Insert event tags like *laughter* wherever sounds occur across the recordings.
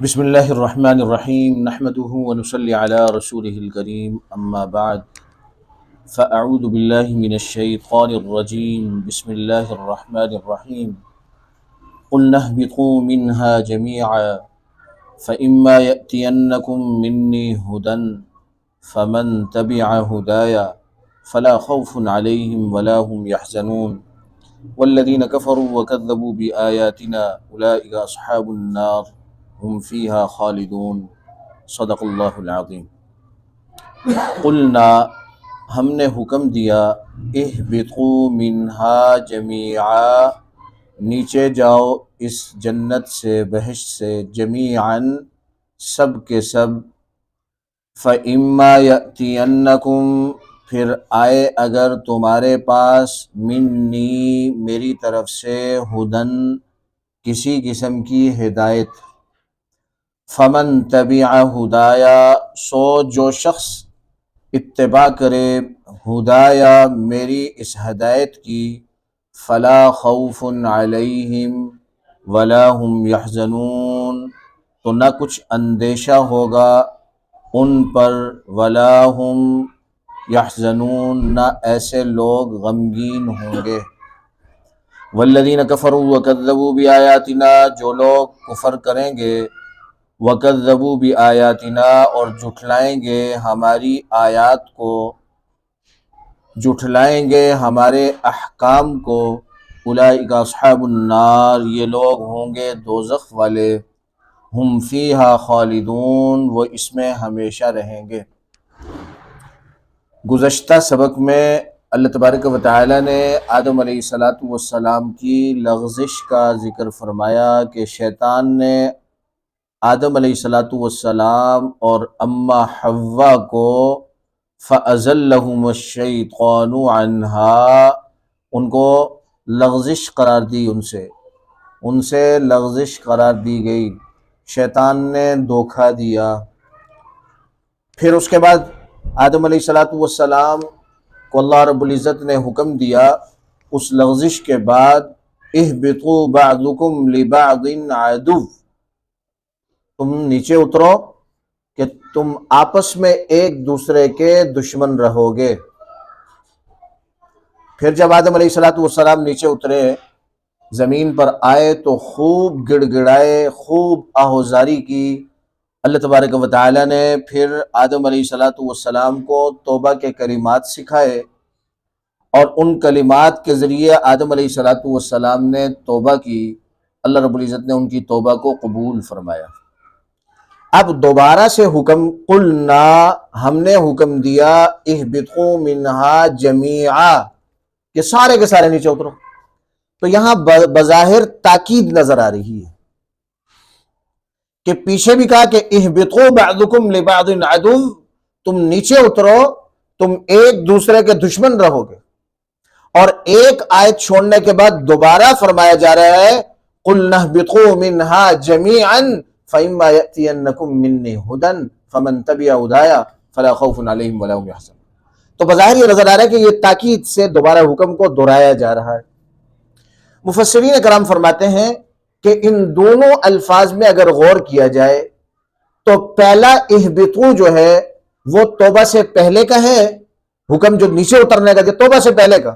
بسم الله الرحمن الرحيم نحمده ونصلي على رسوله الكريم أما بعد فأعوذ بالله من الشيطان الرجيم بسم الله الرحمن الرحيم قلنا اهبطوا منها جميعا فإما يأتينكم مني هدى فمن تبع هدايا فلا خوف عليهم ولا هم يحزنون والذين كفروا وكذبوا بآياتنا أولئك أصحاب النار هم فيها خالدون، صدق اللہ العظیم۔ قلنا، ہم نے حکم دیا اہبطوا منہا جمیعا، نیچے جاؤ، اس جنت سے، بہشت سے، جمیعاً، سب کے سب۔ فَإِمَّا يَأْتِيَنَّكُمْ، پھر آئے اگر تمہارے پاس منی، میری طرف سے، ہدن، کسی قسم کی ہدایت۔ فمن طبیع ہدایا سو جو شخص اتباع کرے ہدایا میری اس ہدایت کی، فلا خوف علیہم ولا هم یحزنون۔ تو نہ کچھ اندیشہ ہوگا ان پر ولا هم یحزنون، نہ ایسے لوگ غمگین ہوں گے۔ والذین کفروا وکذبوا بآیاتنا، جو لوگ کفر کریں گے وکذبوا بآیاتنا اور جھٹلائیں گے ہماری آیات کو۔ جھٹلائیں گے ہمارے احکام کو۔ اولئک اصحاب النار، یہ لوگ ہوں گے دوزخ والے۔ ہم فیہا خالدون، وہ اس میں ہمیشہ رہیں گے۔ گزشتہ سبق میں اللہ تبارک و تعالی نے آدم علیہ الصلاۃ والسلام کی لغزش کا ذکر فرمایا کہ شیطان نے آدم علیہ الصلاۃ والسلام اور اما حوا کو فَأَزَلَّهُمُ الشَّيْطَانُ عَنْهَا۔ ان کو لغزش قرار دی ان سے۔ ان سے لغزش قرار دی گئی۔ شیطان نے دھوکہ دیا۔ پھر اس کے بعد آدم علیہ الصلاۃ والسلام کو اللہ رب العزت نے حکم دیا۔ اس لغزش کے بعد اہبطوا بعضکم لبعض عدو۔ تم نیچے اترو کہ تم آپس میں ایک دوسرے کے دشمن رہو گے۔ پھر جب آدم علیہ الصلاۃ والسلام نیچے اترے، زمین پر آئے تو خوب گڑ گڑائے خوب آہوزاری کی۔ اللہ تبارک و تعالی نے پھر آدم علیہ الصلاۃ والسلام کو توبہ کے کلمات سکھائے اور ان کلمات کے ذریعے آدم علیہ الصلاۃ والسلام نے توبہ کی۔ اللہ رب العزت نے ان کی توبہ کو قبول فرمایا۔ اب دوبارہ سے حکم قلنا، ہم نے حکم دیا اہبطوا منہا جمیعا، کہ سارے کے سارے نیچے اترو۔ تو یہاں بظاہر تاکید نظر آ رہی ہے۔ کہ پیچھے بھی کہا کہ اہبطوا بعضکم لبعض عدو، تم نیچے اترو، تم ایک دوسرے کے دشمن رہو گے اور ایک آیت چھوڑنے کے بعد دوبارہ فرمایا جا رہا ہے قُلْ نَهْبِطُوا مِنْهَا جَمِيعًا فَإِمَّا يَأْتِيَنَّكُم مِّنِّي هُدًى فَمَن تَبِعَ هُدَايَا فَلَا خَوْفٌ عَلَيْهِمْ وَلَا هُمْ يَحْزَنُونَ۔ تو بظاہر یہ نظر آ رہا ہے کہ یہ تاکید سے دوبارہ حکم کو دہرایا جا رہا ہے۔ مفسرین کرام فرماتے ہیں کہ ان دونوں الفاظ میں اگر غور کیا جائے تو پہلا اہبطو جو ہے وہ توبہ سے پہلے کا ہے، حکم جو نیچے اترنے کا جو توبہ سے پہلے کا۔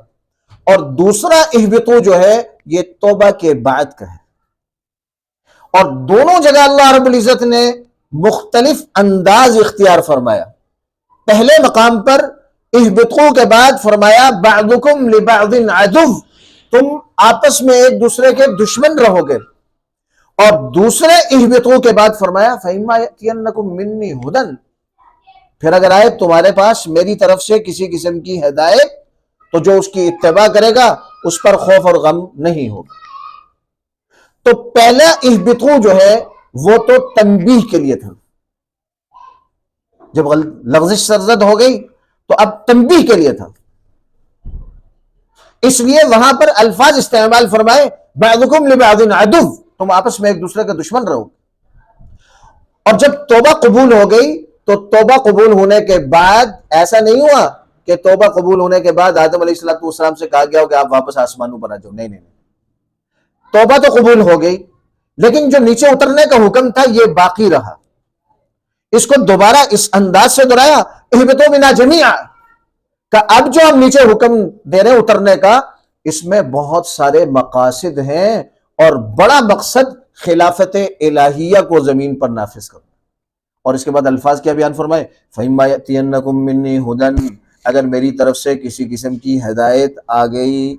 اور دوسرا اہبطو جو ہے یہ توبہ کے بعد کا ہے۔ اور دونوں جگہ اللہ رب العزت نے مختلف انداز اختیار فرمایا۔ پہلے مقام پر اہبطو کے بعد فرمایا، بعضکم لبعض عدو۔ تم آپس میں ایک دوسرے کے دشمن رہو گے۔ اور دوسرے اہبطو کے بعد فرمایا، فَإِمَّا يَأْتِيَنَّكُم مِّنِّي هُدًى۔ پھر اگر آئے تمہارے پاس میری طرف سے کسی قسم کی ہدایت، تو جو اس کی اتباع کرے گا، اس پر خوف اور غم نہیں ہوگا۔ تو پہلا اہبطو جو ہے وہ تو تنبیح کے لیے تھا۔ جب لغزش سرزد ہو گئی تو اب تنبیح کے لیے تھا۔ اس لیے وہاں پر الفاظ استعمال فرمائے، بعضکم لبعض عدو۔ تم آپس میں ایک دوسرے کا دشمن رہو۔ اور جب توبہ قبول ہو گئی تو توبہ قبول ہونے کے بعد ایسا نہیں ہوا کہ توبہ قبول ہونے کے بعد آدم علیہ السلام سے کہا گیا ہو کہ آپ واپس آسمانوں پر آ جاؤ۔ نہیں نہیں۔ توبہ تو قبول ہو گئی، لیکن جو نیچے اترنے کا حکم تھا، یہ باقی رہا۔ اس کو دوبارہ اس انداز سے دہرایا، احبتوں بنا جمیا کہ اب جو ہم نیچے حکم دے رہے ہیں اترنے کا، اس میں بہت سارے مقاصد ہیں اور بڑا مقصد خلافت الہیہ کو زمین پر نافذ کرنا۔ اور اس کے بعد الفاظ کیا بیان فرمائے؟ فَإِمَّا مِنِّي هُدًا اگر میری طرف سے کسی قسم کی ہدایت آ گئی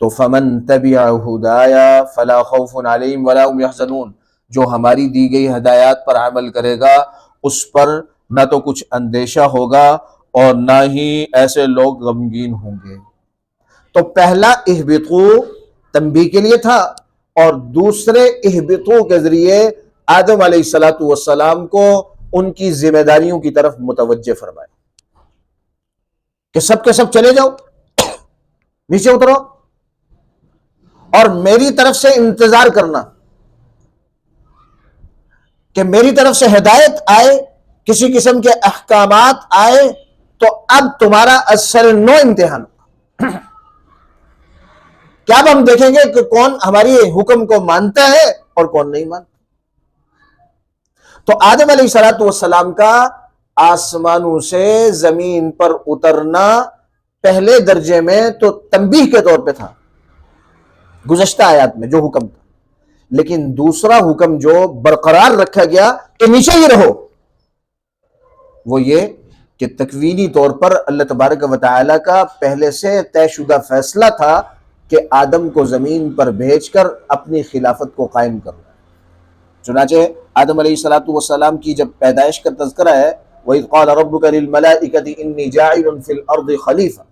تو فمن تبع ہدایا فلا خوف علیہم ولا هم يحزنون۔ جو ہماری دی گئی ہدایات پر عمل کرے گا، اس پر نہ تو کچھ اندیشہ ہوگا اور نہ ہی ایسے لوگ غمگین ہوں گے۔ تو پہلا احبطو تنبیہ کے لیے تھا اور دوسرے احبطو کے ذریعے آدم علیہ السلاۃ والسلام کو ان کی ذمہ داریوں کی طرف متوجہ فرمائے کہ سب کے سب چلے جاؤ۔ *coughs* نیچے اترو۔ اور میری طرف سے انتظار کرنا کہ میری طرف سے ہدایت آئے، کسی قسم کے احکامات آئے، تو اب تمہارا اثر نو امتحان *clears throat* کیا اب ہم دیکھیں گے کہ کون ہماری حکم کو مانتا ہے اور کون نہیں مانتا۔ تو آدم علیہ سلاۃ والسلام کا آسمانوں سے زمین پر اترنا پہلے درجے میں تو تنبیہ کے طور پہ تھا۔ گزشتہ آیات میں جو حکم تھا۔ لیکن دوسرا حکم جو برقرار رکھا گیا کہ نیچے ہی رہو، وہ یہ کہ تکوینی طور پر اللہ تبارک و تعالی کا پہلے سے طے شدہ فیصلہ تھا کہ آدم کو زمین پر بھیج کر اپنی خلافت کو قائم کرنا چنانچہ آدم علیہ السلاۃ والسلام کی جب پیدائش کا تذکرہ ہے، وَإِذْ قَالَ رَبُّكَ لِلْمَلَائِكَةِ إِنِّي جَاعِلٌ فِي الْأَرْضِ خَلِيفَةً۔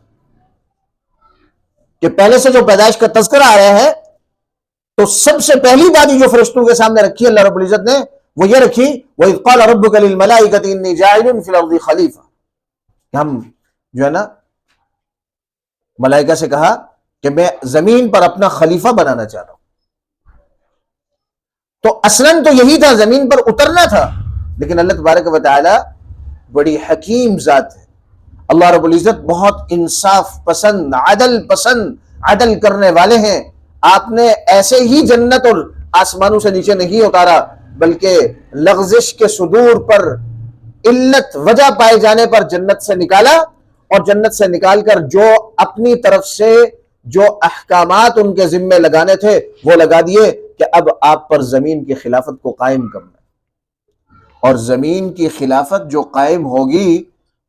کہ پہلے سے جو پیدائش کا تذکرہ آیا ہے، تو سب سے پہلی بات جو فرشتوں کے سامنے رکھی اللہ رب العزت نے، وہ یہ رکھی، وَإِذْ قَالَ رَبُّكَ لِلْمَلَائِكَةِ إِنِّي کہ ہم جو ہے نا، ملائکہ سے کہا کہ میں زمین پر اپنا خلیفہ بنانا چاہ رہا ہوں۔ تو اصلاً تو یہی تھا، زمین پر اترنا تھا، لیکن اللہ تبارک و تعالی بڑی حکیم ذات ہے۔ اللہ رب العزت بہت انصاف پسند، عدل پسند، عدل کرنے والے ہیں۔ آپ نے ایسے ہی جنت اور آسمانوں سے نیچے نہیں اتارا، بلکہ لغزش کے صدور پر علت وجہ پائے جانے پر جنت سے نکالا اور جنت سے نکال کر جو اپنی طرف سے جو احکامات ان کے ذمے لگانے تھے، وہ لگا دیے کہ اب آپ پر زمین کی خلافت کو قائم کرنا اور زمین کی خلافت جو قائم ہوگی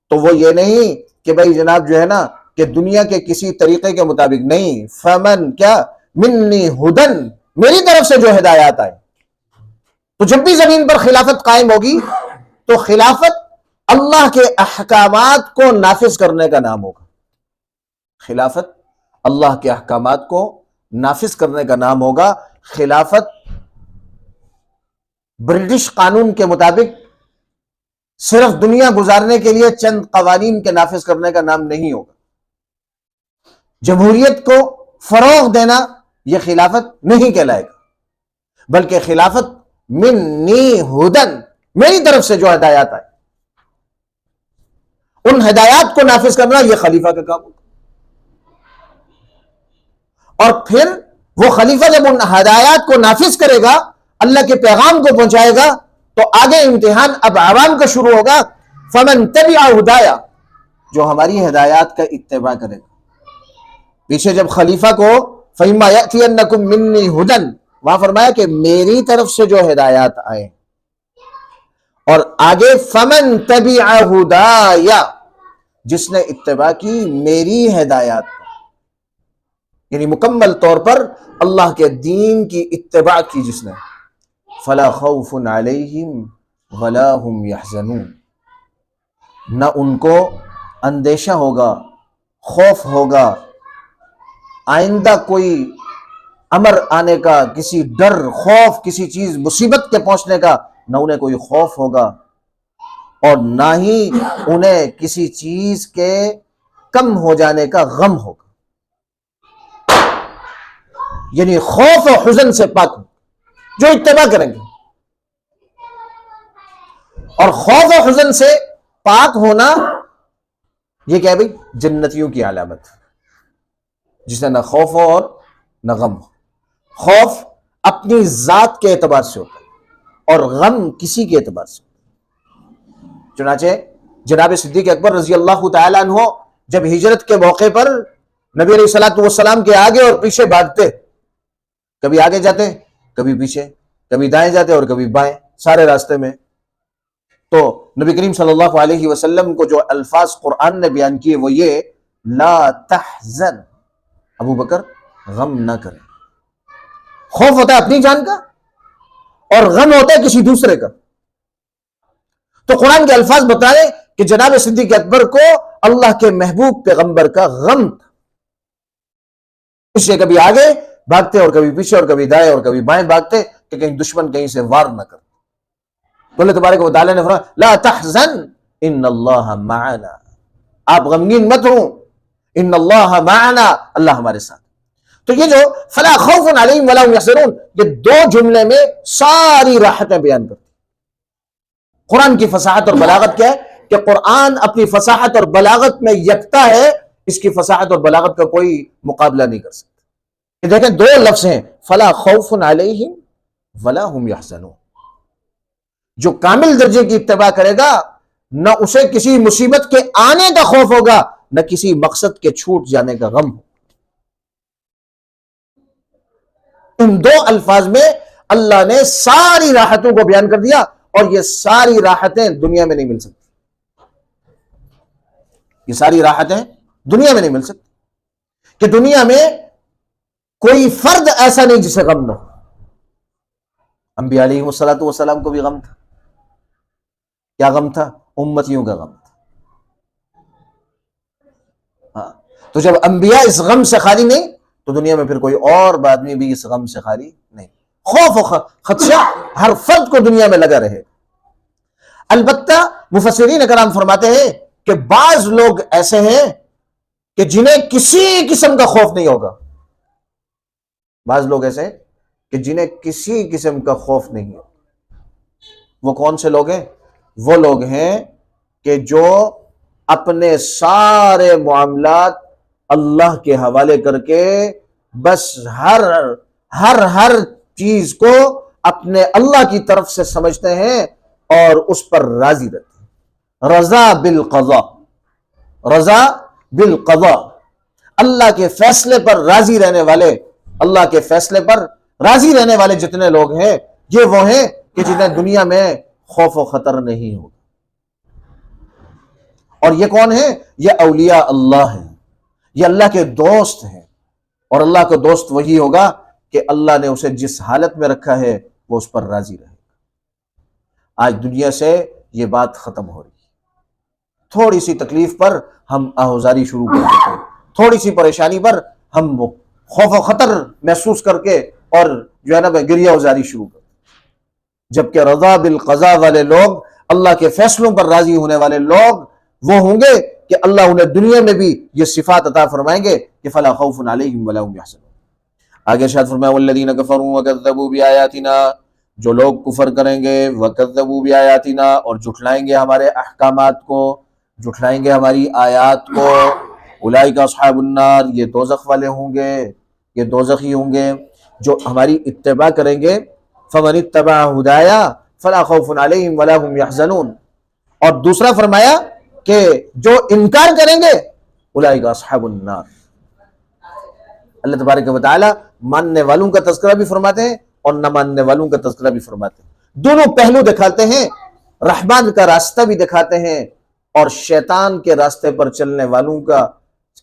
تو وہ یہ نہیں کہ بھائی جناب جو ہے نا کہ دنیا کے کسی طریقے کے مطابق نہیں، فمن کیا؟ منی ہدن میری طرف سے جو ہدایات آئے تو جب بھی زمین پر خلافت قائم ہوگی، تو خلافت اللہ کے احکامات کو نافذ کرنے کا نام ہوگا۔ خلافت اللہ کے احکامات کو نافذ کرنے کا نام ہوگا۔ خلافت برٹش قانون کے مطابق صرف دنیا گزارنے کے لیے چند قوانین کے نافذ کرنے کا نام نہیں ہوگا۔ جمہوریت کو فروغ دینا یہ خلافت نہیں کہلائے گا، بلکہ خلافت منی ہدن، میری طرف سے جو ہدایات آئے ان ہدایات کو نافذ کرنا یہ خلیفہ کا کام ہوگا۔ اور پھر وہ خلیفہ جب ان ہدایات کو نافذ کرے گا، اللہ کے پیغام کو پہنچائے گا تو آگے امتحان اب عوام کا شروع ہوگا۔ فمن تبع ہدایا جو ہماری ہدایات کا اتباع کرے گا۔ پیچھے جب خلیفہ کو فیما یاتینکم منی ہدن وہاں فرمایا کہ میری طرف سے جو ہدایات آئے۔ اور آگے فمن تبع ہدایا جس نے اتباع کی میری ہدایات یعنی مکمل طور پر اللہ کے دین کی اتباع کی جس نے۔ فلا خوف علیہم ولا هم يحزنون نہ ان کو اندیشہ ہوگا، خوف ہوگا۔ آئندہ کوئی امر آنے کا، کسی ڈر، خوف، کسی چیز، مصیبت کے پہنچنے کا نہ انہیں کوئی خوف ہوگا۔ اور نہ ہی انہیں کسی چیز کے کم ہو جانے کا غم ہوگا۔ یعنی خوف و حزن سے پاک جو اتباع کریں گے۔ اور خوف و حزن سے پاک ہونا یہ کیا بھائی؟ جنتیوں کی علامت۔ جس نے نہ خوف ہو اور نہ غم ہو۔ خوف اپنی ذات کے اعتبار سے ہوتا ہے اور غم کسی کے اعتبار سے ہوتا ہے۔ چنانچہ جناب صدیق اکبر رضی اللہ تعالیٰ عنہ جب ہجرت کے موقع پر نبی علیہ السلام والسلام کے آگے اور پیچھے بھاگتے، کبھی آگے جاتے کبھی پیچھے، کبھی دائیں جاتے اور کبھی بائیں، سارے راستے میں۔ تو نبی کریم صلی اللہ علیہ وسلم کو جو الفاظ قرآن نے بیان کیے وہ یہ، لا تحزن۔ ابو بکر، غم نہ کرے خوف ہوتا ہے اپنی جان کا اور غم ہوتا ہے کسی دوسرے کا۔ تو قرآن کے الفاظ بتا رہے کہ جناب صدیق اکبر کو اللہ کے محبوب پیغمبر کا غم تھا۔ پیچھے کبھی آگے بھاگتے اور کبھی پیچھے اور کبھی دائیں اور کبھی بائیں بھاگتے کہ کہیں دشمن کہیں سے وار نہ کر تو اللہ تبارک و تعالی نے فرمایا، لا تحزن ان اللہ معنا۔ آپ غمگین مت ہوں ان اللہ معنا۔ اللہ ہمارے ساتھ۔ تو یہ جو، فلا خوف علیہم ولا هم يحزنون یہ دو جملے میں ساری راحتیں بیان کرتی قرآن کی فصاحت اور بلاغت کیا ہے؟ کہ قرآن اپنی فصاحت اور بلاغت میں یکتا ہے، اس کی فصاحت اور بلاغت کا کوئی مقابلہ نہیں کر سکتا۔ دیکھیں دو لفظ ہیں، فلا خوف علیہم ولا هم يحزنون جو کامل درجے کی اتباع کرے گا، نہ اسے کسی مصیبت کے آنے کا خوف ہوگا، نہ کسی مقصد کے چھوٹ جانے کا غم ہو ان دو الفاظ میں اللہ نے ساری راحتوں کو بیان کر دیا اور یہ ساری راحتیں دنیا میں نہیں مل سکتی۔ یہ ساری راحتیں دنیا میں نہیں مل سکتی۔ کہ دنیا میں کوئی فرد ایسا نہیں جسے غم نہ ہو۔ انبیاء علیہ السلام والسلام کو بھی غم تھا۔ کیا غم تھا؟ امتیوں کا غم تھا۔ ہاں۔ تو جب انبیاء اس غم سے خالی نہیں، تو دنیا میں پھر کوئی اور آدمی بھی اس غم سے خالی نہیں۔ خوف و خدشہ ہر فرد کو دنیا میں لگا رہے۔ البتہ مفسرین کرام فرماتے ہیں کہ بعض لوگ ایسے ہیں کہ جنہیں کسی قسم کا خوف نہیں ہوگا۔ بعض لوگ ایسے ہیں کہ جنہیں کسی قسم کا خوف نہیں ہے۔ وہ کون سے لوگ ہیں؟ وہ لوگ ہیں کہ جو اپنے سارے معاملات اللہ کے حوالے کر کے بس ہر ہر ہر چیز کو اپنے اللہ کی طرف سے سمجھتے ہیں اور اس پر راضی رہتے ہیں۔ رضا بالقضاء۔ رضا بالقضاء۔ اللہ کے فیصلے پر راضی رہنے والے اللہ کے فیصلے پر راضی رہنے والے جتنے لوگ ہیں، یہ وہ ہیں کہ جنہیں دنیا میں خوف و خطر نہیں ہوگا۔ اور یہ کون ہے یہ اولیاء اللہ ہیں۔ یہ اللہ کے دوست ہیں۔ اور اللہ کا دوست وہی ہوگا کہ اللہ نے اسے جس حالت میں رکھا ہے، وہ اس پر راضی رہے گا۔ آج دنیا سے یہ بات ختم ہو رہی ہے۔ تھوڑی سی تکلیف پر ہم آہوزاری شروع کر دیتے ہیں۔ تھوڑی سی پریشانی پر ہم خوف و خطر محسوس کر کے اور جو ہے نا گریا ازاری شروع کر جبکہ رضا بالقضا والے لوگ، اللہ کے فیصلوں پر راضی ہونے والے لوگ وہ ہوں گے کہ اللہ انہیں دنیا میں بھی یہ صفات عطا فرمائیں گے کہ فلا خوف علیہم ولا هم يحزنون آگے شاید فرمایا، والذین کفروا وکذبوا بآیاتنا، جو لوگ کفر کریں گے وکذبوا بآیاتنا اور جھٹلائیں گے ہمارے احکامات کو، جھٹلائیں گے ہماری آیات کو۔ اولئک اصحاب النار، یہ دوزخ والے ہوں گے۔ یہ دوزخی ہوں گے جو ہماری اتباع کریں گے۔ فمن اتبع ہدایا فلا خوف علیہم ولا هم يحزنون۔ اور دوسرا فرمایا کہ جو انکار کریں گے اولئک اصحاب النار۔ اللہ تبارک و تعالی ماننے والوں کا تذکرہ بھی فرماتے ہیں اور نہ ماننے والوں کا تذکرہ بھی فرماتے ہیں۔ دونوں پہلو دکھاتے ہیں، رحمان کا راستہ بھی دکھاتے ہیں اور شیطان کے راستے پر چلنے والوں کا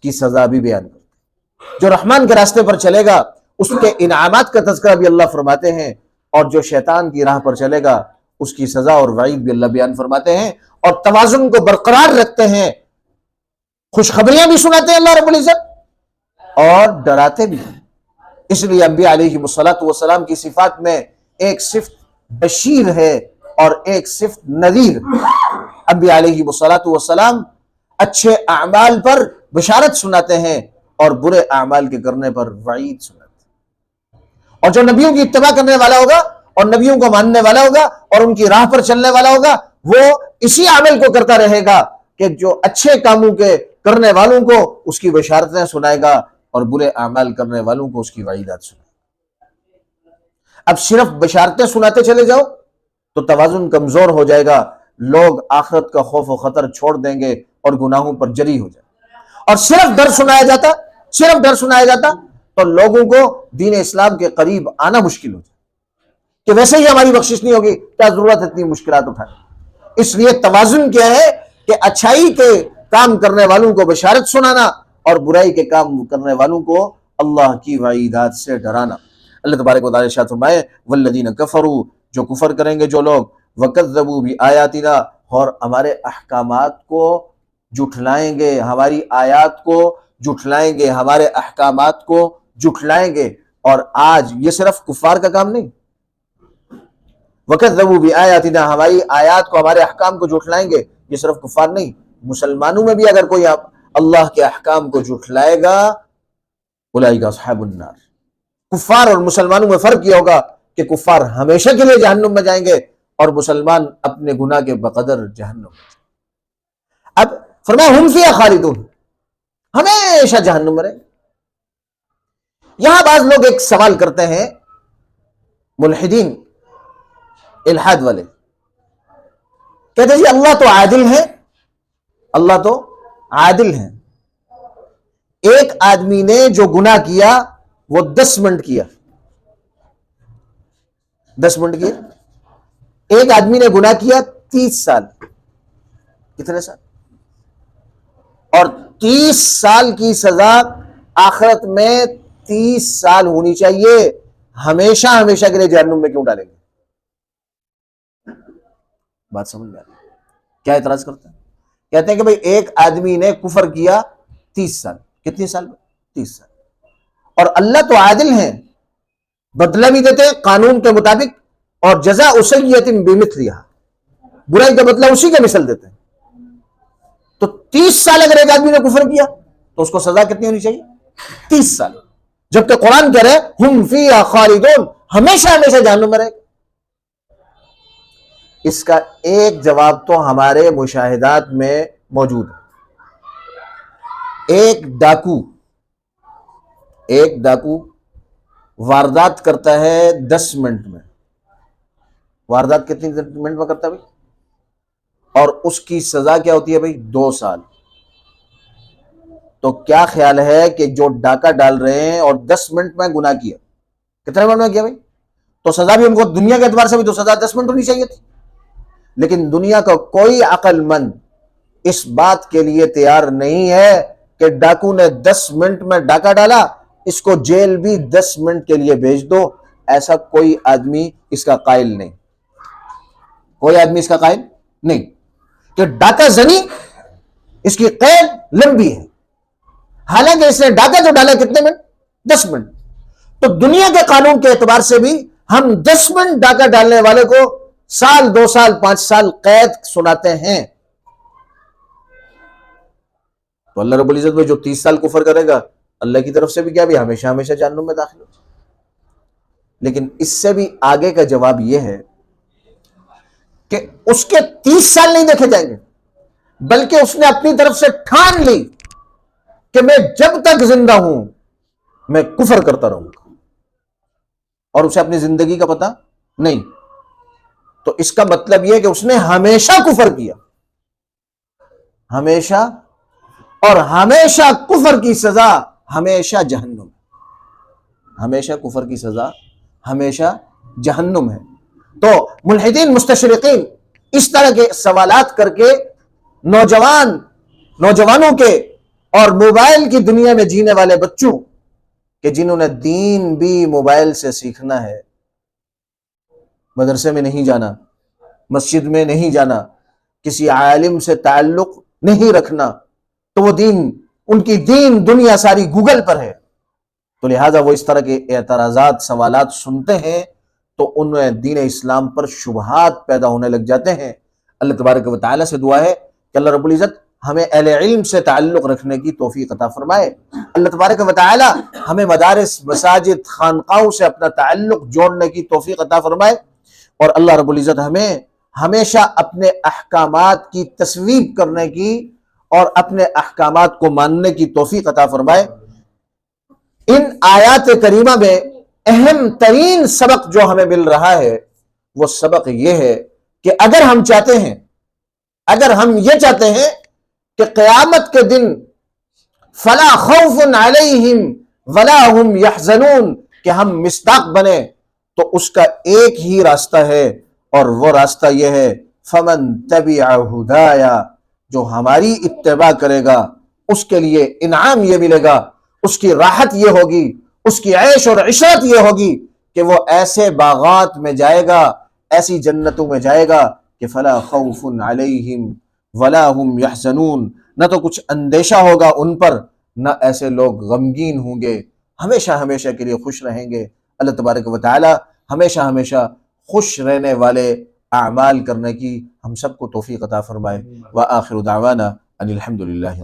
کی سزا بھی بیان کرتے ہیں۔ جو رحمان کے راستے پر چلے گا، اس کے انعامات کا تذکرہ بھی اللہ فرماتے ہیں، اور جو شیطان کی راہ پر چلے گا، اس کی سزا اور وعید بھی اللہ بیان فرماتے ہیں، اور توازن کو برقرار رکھتے ہیں۔ خوشخبریاں بھی سناتے ہیں اللہ رب العزت، اور ڈراتے بھی ہیں۔ اس لیے انبیاء علیہ مسلط وسلام کی صفات میں ایک صفت بشیر ہے اور ایک صفت نذیر۔ انبیاء علیہ مسلط وسلام اچھے اعمال پر بشارت سناتے ہیں۔ اور برے اعمال کے کرنے پر وعید سناتے اور جو نبیوں کی اتباع کرنے والا ہوگا اور نبیوں کو ماننے والا ہوگا اور ان کی راہ پر چلنے والا ہوگا، وہ اسی عمل کو کرتا رہے گا کہ جو اچھے کاموں کے کرنے والوں کو اس کی بشارتیں سنائے گا اور برے اعمال کرنے والوں کو اس کی وعیدات سنائے اب صرف بشارتیں سناتے چلے جاؤ تو توازن کمزور ہو جائے گا، لوگ آخرت کا خوف و خطر چھوڑ دیں گے اور گناہوں پر جری ہو جائے اور صرف ڈر سنایا جاتا صرف ڈر سنایا جاتا تو لوگوں کو دین اسلام کے قریب آنا مشکل ہو جائے کہ ویسے ہی ہماری بخشش نہیں ہوگی کیا ضرورت اتنی مشکلات اٹھانے اس لیے توازن کیا ہے کہ اچھائی کے کام کرنے والوں کو بشارت سنانا اور برائی کے کام کرنے والوں کو اللہ کی وعیدات سے ڈرانا۔ اللہ تبارک و تعالی شاہ فرمائے والذین کفروا جو کفر کریں گے جو لوگ وکذبوا بھی اور ہمارے احکامات کو جھٹلائیں گے، ہماری آیات کو جھٹلائیں گے، ہمارے احکامات کو جھٹلائیں گے۔ اور آج یہ صرف کفار کا کام نہیں۔ وکذبوا بھی آیاتنا ہماری آیات کو، ہمارے احکام کو جھٹلائیں گے۔ یہ صرف کفار نہیں، مسلمانوں میں بھی اگر کوئی اللہ کے احکام کو جھٹلائے گا اولئک اصحاب النار۔ کفار اور مسلمانوں میں فرق یہ ہوگا کہ کفار ہمیشہ کے لیے جہنم میں جائیں گے اور مسلمان اپنے گناہ کے بقدر جہنم میں اب فرمایا، ہم فیہ خالدون۔ ہمیشہ جہنم میں رہیں یہاں بعض لوگ ایک سوال کرتے ہیں، ملحدین، الحاد والے۔ کہتے ہیں جی اللہ تو عادل ہے اللہ تو عادل ہے ایک آدمی نے جو گناہ کیا، وہ دس منٹ کیا۔ دس منٹ کیا۔ ایک آدمی نے گناہ کیا تیس سال۔ کتنے سال؟ اور تیس سال کی سزا آخرت میں تیس سال ہونی چاہیے۔ ہمیشہ ہمیشہ کے لیے جہنم میں کیوں ڈالیں گے؟ بات سمجھ میں کیا اعتراض کرتے ہیں؟ کہتے ہیں کہ بھائی ایک آدمی نے کفر کیا تیس سال۔ کتنی سال تیس سال۔ اور اللہ تو عادل ہیں۔ بدلہ بھی دیتے قانون کے مطابق اور جزا اسیت بمت لیا برائی کا بدلہ اسی کا مثل دیتے ہیں۔ تو تیس سال اگر ایک آدمی نے کفر کیا تو اس کو سزا کتنی ہونی چاہیے؟ تیس سال۔ جبکہ قرآن کہہ رہے ہم فی خالدون ہمیشہ ہمیشہ جہنم میں رہے۔ اس کا ایک جواب تو ہمارے مشاہدات میں موجود ہے۔ ایک ڈاکو ایک ڈاکو واردات کرتا ہے دس منٹ میں۔ واردات کتنی منٹ میں کرتا ہے بھائی؟ اور اس کی سزا کیا ہوتی ہے بھائی؟ دو سال۔ تو کیا خیال ہے کہ جو ڈاکہ ڈال رہے ہیں اور دس منٹ میں گناہ کیا کتنے منٹ میں کیا بھائی؟ تو سزا بھی ان کو دنیا کے اعتبار سے بھی تو سزا دس منٹ ہونی چاہیے تھی۔ لیکن دنیا کا کوئی عقل مند اس بات کے لیے تیار نہیں ہے کہ ڈاکو نے دس منٹ میں ڈاکہ ڈالا، اس کو جیل بھی دس منٹ کے لیے بھیج دو۔ ایسا کوئی آدمی اس کا قائل نہیں۔ کوئی آدمی اس کا قائل نہیں۔ کہ ڈاکہ زنی اس کی قید لمبی ہے۔ حالانکہ اس نے ڈاکہ جو ڈالا کتنے منٹ؟ دس منٹ۔ تو دنیا کے قانون کے اعتبار سے بھی ہم دس منٹ ڈاکہ ڈالنے والے کو سال، دو سال، پانچ سال قید سناتے ہیں۔ تو اللہ رب العزت میں جو تیس سال کفر کرے گا، اللہ کی طرف سے بھی کیا بھی؟ ہمیشہ ہمیشہ جہنم میں داخل ہو۔ لیکن اس سے بھی آگے کا جواب یہ ہے کہ اس کے تیس سال نہیں دیکھے جائیں گے، بلکہ اس نے اپنی طرف سے ٹھان لی کہ میں جب تک زندہ ہوں، میں کفر کرتا رہوں گا۔ اور اسے اپنی زندگی کا پتا نہیں۔ تو اس کا مطلب یہ کہ اس نے ہمیشہ کفر کیا۔ ہمیشہ، اور ہمیشہ کفر کی سزا ہمیشہ جہنم۔ ہمیشہ کفر کی سزا ہمیشہ جہنم ہے۔ تو ملحدین مستشرقین اس طرح کے سوالات کر کے نوجوان، نوجوانوں کے اور موبائل کی دنیا میں جینے والے بچوں کہ جنہوں نے دین بھی موبائل سے سیکھنا ہے، مدرسے میں نہیں جانا، مسجد میں نہیں جانا، کسی عالم سے تعلق نہیں رکھنا، تو وہ دین، ان کی دین دنیا ساری گوگل پر ہے۔ تو لہٰذا وہ اس طرح کے اعتراضات، سوالات سنتے ہیں۔ تو ان دین اسلام پر شبہات پیدا ہونے لگ جاتے ہیں۔ اللہ تبارک و تعالیٰ سے دعا ہے کہ اللہ رب العزت ہمیں اہل علم سے تعلق رکھنے کی توفیق عطا فرمائے۔ اللہ تبارک و تعالیٰ ہمیں مدارس، مساجد، خانقاہوں سے اپنا تعلق جوڑنے کی توفیق عطا فرمائے۔ اور اللہ رب العزت ہمیں ہمیشہ اپنے احکامات کی تصویب کرنے کی اور اپنے احکامات کو ماننے کی توفیق عطا فرمائے۔ ان آیات کریمہ میں اہم ترین سبق جو ہمیں مل رہا ہے، وہ سبق یہ ہے کہ اگر ہم چاہتے ہیں، اگر ہم یہ چاہتے ہیں کہ قیامت کے دن فلا خوف علیہم ولا هم یحزنون، کہ ہم مستاق بنے، تو اس کا ایک ہی راستہ ہے، اور وہ راستہ یہ ہے، فمن تبع ہدایا، جو ہماری اتباع کرے گا، اس کے لیے انعام یہ ملے گا، اس کی راحت یہ ہوگی اس کی عیش اور عشرت یہ ہوگی کہ وہ ایسے باغات میں جائے گا، ایسی جنتوں میں جائے گا کہ فلا خوف علیہم ولا هم یحزنون۔ نہ تو کچھ اندیشہ ہوگا ان پر، نہ ایسے لوگ غمگین ہوں گے۔ ہمیشہ ہمیشہ کے لیے خوش رہیں گے۔ اللہ تبارک و تعالی ہمیشہ ہمیشہ خوش رہنے والے اعمال کرنے کی ہم سب کو توفیق عطا فرمائے۔ وآخر دعوانا ان الحمد للہ